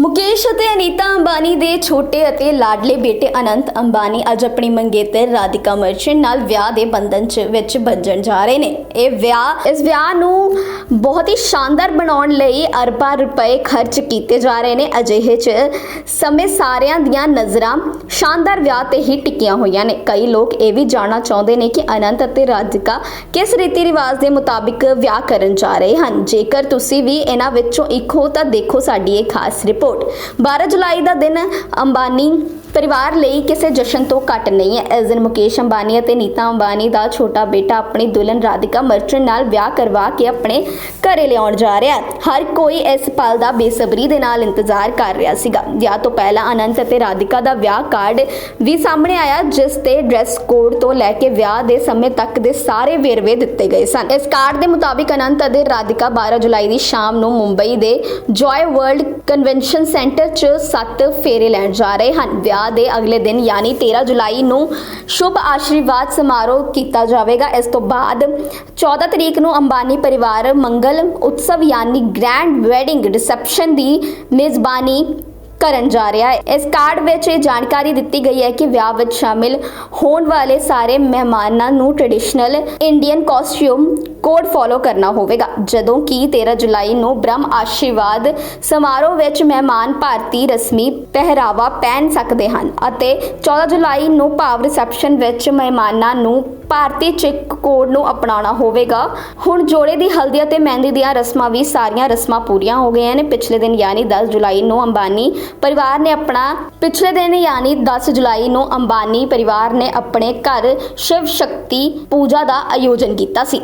ਮੁਕੇਸ਼ ਅਤੇ ਅਨੀਤਾ ਅੰਬਾਨੀ ਦੇ ਛੋਟੇ ਅਤੇ ਲਾਡਲੇ ਬੇਟੇ ਅਨੰਤ ਅੰਬਾਨੀ ਅੱਜ ਆਪਣੀ ਮੰਗੇਤਰ ਰਾਧਿਕਾ ਮਰਚੈਂਟ ਨਾਲ ਵਿਆਹ ਦੇ ਬੰਧਨ ਚ ਵਿੱਚ ਬੱਝਣ ਜਾ ਰਹੇ ਨੇ। ਇਹ ਵਿਆਹ ਇਸ ਵਿਆਹ ਨੂੰ ਬਹੁਤ ਹੀ ਸ਼ਾਨਦਾਰ ਬਣਾਉਣ ਲਈ ਅਰਬਾਂ ਰੁਪਏ ਖਰਚ ਕੀਤੇ ਜਾ ਰਹੇ ਨੇ ਅਜਿਹੇ ਚ। ਸਮੇਂ ਸਾਰਿਆਂ ਦੀਆਂ ਨਜ਼ਰਾਂ ਸ਼ਾਨਦਾਰ ਵਿਆਹ ਤੇ ਹੀ ਟਿਕੀਆਂ ਹੋਈਆਂ ਨੇ। ਕਈ ਲੋਕ ਇਹ ਵੀ ਜਾਣਨਾ ਚਾਹੁੰਦੇ ਨੇ ਕਿ ਅਨੰਤ ਅਤੇ ਰਾਧਿਕਾ ਕਿਸ ਰੀਤੀ ਰਿਵਾਜ ਦੇ ਮੁਤਾਬਿਕ ਵਿਆਹ ਕਰਨ ਜਾ ਰਹੇ ਹਨ। ਜੇਕਰ ਤੁਸੀਂ ਵੀ ਇਹਨਾਂ ਵਿੱਚੋਂ ਇੱਕ ਹੋ ਤਾਂ ਦੇਖੋ ਸਾਡੀ ਇਹ ਖਾਸ ਰਿਪੋਰਟ। 12 ਜੁਲਾਈ ਦਾ ਦਿਨ, ਅੰਬਾਨੀ ਪਰਿਵਾਰ ਲਈ ਕਿਸੇ ਜਸ਼ਨ ਤੋਂ ਘੱਟ ਨਹੀਂ ਹੈ। ਇਸ ਦਿਨ ਮੁਕੇਸ਼ ਅੰਬਾਨੀ ਅਤੇ ਨੀਤਾ ਅੰਬਾਨੀ ਦਾ ਛੋਟਾ ਬੇਟਾ ਆਪਣੀ ਦੁਲਹਨ ਰਾਧਿਕਾ ਮਰਚੈਂਟ ਨਾਲ ਵਿਆਹ ਕਰਵਾ ਕੇ ਆਪਣੇ ਘਰੇ ਲਿਆਉਣ ਜਾ ਰਿਹਾ ਹਰ ਕੋਈ ਇਸ ਪਲ ਦਾ ਬੇਸਬਰੀ ਦੇ ਨਾਲ ਇੰਤਜ਼ਾਰ ਕਰ ਰਿਹਾ ਸੀਗਾ। ਵਿਆਹ ਤੋਂ ਪਹਿਲਾਂ ਅਨੰਤ ਅਤੇ ਰਾਧਿਕਾ ਦਾ ਵਿਆਹ ਕਾਰਡ ਵੀ ਸਾਹਮਣੇ ਆਇਆ, ਜਿਸ ਤੇ ਡਰੈਸ ਕੋਡ ਤੋਂ ਲੈ ਕੇ ਵਿਆਹ ਦੇ ਸਮੇਂ ਤੱਕ ਦੇ ਸਾਰੇ ਵੇਰਵੇ ਦਿੱਤੇ ਗਏ ਸਨ। ਇਸ ਕਾਰਡ ਦੇ ਮੁਤਾਬਿਕ ਅਨੰਤ ਅਤੇ ਰਾਧਿਕਾ 12 ਜੁਲਾਈ ਦੀ ਸ਼ਾਮ ਨੂੰ ਮੁੰਬਈ ਦੇ ਜੋਏ ਵਰਲਡ ਕਨਵੈਨਸ਼ਨ ਸੈਂਟਰ 'ਚ ਸੱਤ ਫੇਰੇ ਲੈਣ ਜਾ ਰਹੇ ਹਨ। ਵਿਆਹ ਦੇ ਅਗਲੇ ਦਿਨ, ਯਾਨੀ 13 ਜੁਲਾਈ ਨੂੰ ਸ਼ੁਭ ਆਸ਼ੀਰਵਾਦ ਸਮਾਰੋਹ ਕੀਤਾ ਜਾਵੇਗਾ। ਇਸ ਤੋਂ ਬਾਅਦ 14 ਤਰੀਕ ਨੂੰ ਅੰਬਾਨੀ ਪਰਿਵਾਰ ਮੰਗਲ ਉਤਸਵ, ਯਾਨੀ ਗ੍ਰੈਂਡ ਵੈਡਿੰਗ ਰਿਸੈਪਸ਼ਨ ਦੀ ਮੇਜ਼ਬਾਨੀ ਕਰਨ ਜਾ ਰਿਹਾ ਹੈ। ਇਸ ਕਾਰਡ ਵਿੱਚ ਇਹ ਜਾਣਕਾਰੀ ਦਿੱਤੀ ਗਈ ਹੈ ਕਿ ਵਿਆਹ ਵਿੱਚ ਸ਼ਾਮਿਲ ਹੋਣ ਵਾਲੇ ਸਾਰੇ ਮਹਿਮਾਨਾਂ ਨੂੰ traditional Indian costume code follow ਕਰਨਾ ਹੋਵੇਗਾ। ਜਦੋਂ ਕਿ 13 ਜੁਲਾਈ ਨੂੰ ਬ੍ਰਹਮ ਆਸ਼ੀਰਵਾਦ ਸਮਾਰੋਹ ਵਿੱਚ ਮਹਿਮਾਨ ਭਾਰਤੀ ਰਸਮੀ ਪਹਿਰਾਵਾ ਪਹਿਨ ਸਕਦੇ ਹਨ ਅਤੇ 14 ਜੁਲਾਈ ਨੂੰ ਭਾਵ ਰਿਸੈਪਸ਼ਨ ਵਿੱਚ ਮਹਿਮਾਨਾਂ ਨੂੰ ਭਾਰਤੀ ਚਿਕ ਕੋਡ ਨੂੰ ਅਪਣਾਉਣਾ ਹੋਵੇਗਾ। ਹੁਣ ਜੋੜੇ ਦੀ ਹਲਦੀ ਅਤੇ ਮਹਿੰਦੀ ਦੀਆਂ ਰਸਮਾਂ ਵੀ ਸਾਰੀਆਂ ਰਸਮਾਂ ਪੂਰੀਆਂ ਹੋ ਗਈਆਂ ਨੇ। ਪਿਛਲੇ ਦਿਨ ਯਾਨੀ 10 ਜੁਲਾਈ ਨੂੰ ਅੰਬਾਨੀ ਪਰਿਵਾਰ ਨੇ ਆਪਣਾ ਪਿਛਲੇ ਦਿਨ ਯਾਨੀ 10 ਜੁਲਾਈ ਨੂੰ ਅੰਬਾਨੀ ਪਰਿਵਾਰ ਨੇ ਆਪਣੇ ਘਰ ਸ਼ਿਵ ਸ਼ਕਤੀ ਪੂਜਾ ਦਾ ਆਯੋਜਨ ਕੀਤਾ ਸੀ।